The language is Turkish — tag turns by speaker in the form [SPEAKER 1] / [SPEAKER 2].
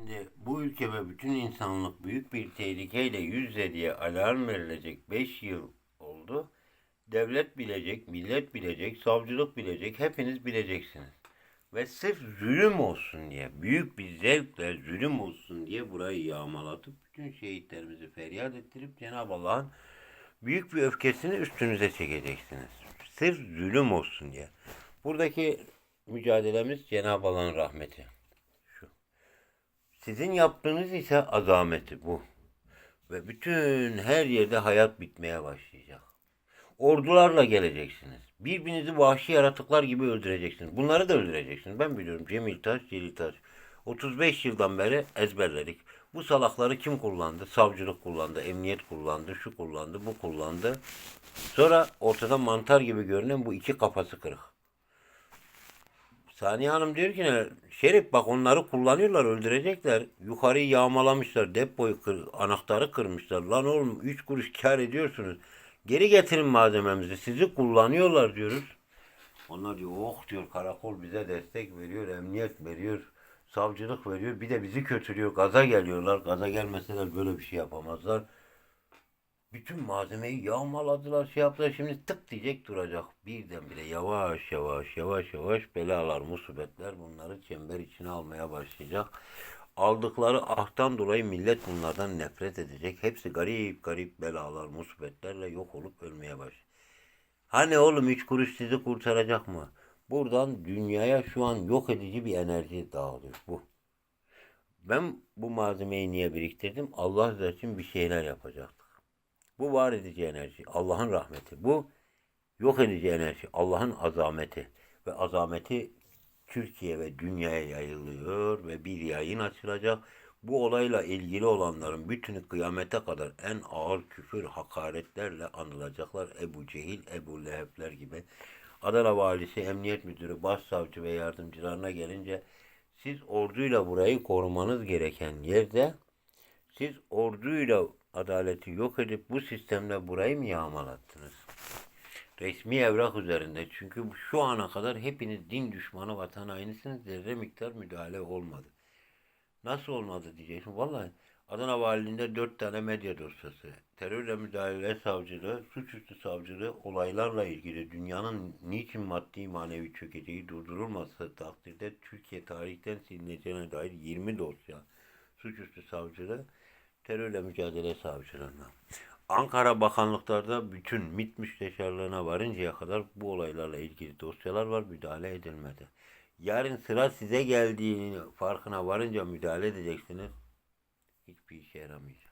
[SPEAKER 1] Şimdi bu ülke ve bütün insanlık büyük bir tehlikeyle yüz diye alarm verilecek 5 yıl oldu. Devlet bilecek, millet bilecek, savcılık bilecek, hepiniz bileceksiniz. Ve sırf zulüm olsun diye, büyük bir zevkle zulüm olsun diye burayı yağmalatıp bütün şehitlerimizi feryat ettirip Cenab-ı Allah'ın büyük bir öfkesini üstünüze çekeceksiniz. Sırf zulüm olsun diye. Buradaki mücadelemiz Cenab-ı Allah'ın rahmeti. Sizin yaptığınız ise azameti bu. Ve bütün her yerde hayat bitmeye başlayacak. Ordularla geleceksiniz. Birbirinizi vahşi yaratıklar gibi öldüreceksiniz. Bunları da öldüreceksiniz. Ben biliyorum Cemil Taş, Celil Taş. 35 yıldan beri ezberledik. Bu salakları kim kullandı? Savcılık kullandı, emniyet kullandı, şu kullandı, bu kullandı. Sonra ortada mantar gibi görünen bu iki kafası kırık. Saniye Hanım diyor ki ne? Şerif bak onları kullanıyorlar öldürecekler. Yukarıyı yağmalamışlar. Depoyu kır, anahtarı kırmışlar. Lan oğlum 3 kuruş kar ediyorsunuz. Geri getirin malzememizi. Sizi kullanıyorlar diyoruz. Onlar diyor oh diyor karakol bize destek veriyor. Emniyet veriyor. Savcılık veriyor. Bir de bizi kötülüyor. Gaza geliyorlar. Gaza gelmeseler böyle bir şey yapamazlar. Bütün malzemeyi yağmaladılar, şey yaptılar. Şimdi tık diyecek duracak. Birdenbire yavaş yavaş yavaş yavaş belalar, musibetler bunları çember içine almaya başlayacak. Aldıkları ahtan dolayı millet bunlardan nefret edecek. Hepsi garip garip belalar, musibetlerle yok olup ölmeye başlayacak. Hani oğlum üç kuruş sizi kurtaracak mı? Buradan dünyaya şu an yok edici bir enerji dağılıyor. Bu. Ben bu malzemeyi niye biriktirdim? Allah için bir şeyler yapacaktık. Bu var edici enerji, Allah'ın rahmeti. Bu yok edici enerji, Allah'ın azameti. Ve azameti Türkiye ve dünyaya yayılıyor ve bir yayın açılacak. Bu olayla ilgili olanların bütünü kıyamete kadar en ağır küfür, hakaretlerle anılacaklar. Ebu Cehil, Ebu Lehebler gibi. Adana Valisi, Emniyet Müdürü, Başsavcı ve yardımcılarına gelince siz orduyla burayı korumanız gereken yerde siz orduyla adaleti yok edip bu sistemle burayı mı yağmalattınız? Resmi evrak üzerinde. Çünkü şu ana kadar hepiniz din düşmanı vatan hainisiniz. Zerre miktar müdahale olmadı. Nasıl olmadı diyeceksin. Vallahi Adana Valiliğinde dört tane medya dosyası, terörle müdahale savcılığı, suçüstü savcılığı olaylarla ilgili dünyanın niçin maddi manevi çökeceği durdurulması takdirde Türkiye tarihten silineceğine dair 20 dosya, suçüstü savcılığı, terörle mücadele savcılığına. Ankara bakanlıklarda bütün MİT müsteşarlığına varıncaya kadar bu olaylarla ilgili dosyalar var müdahale edilmedi. Yarın sıra size geldiğini farkına varınca müdahale edeceksiniz. Hiçbir işe yaramayacak.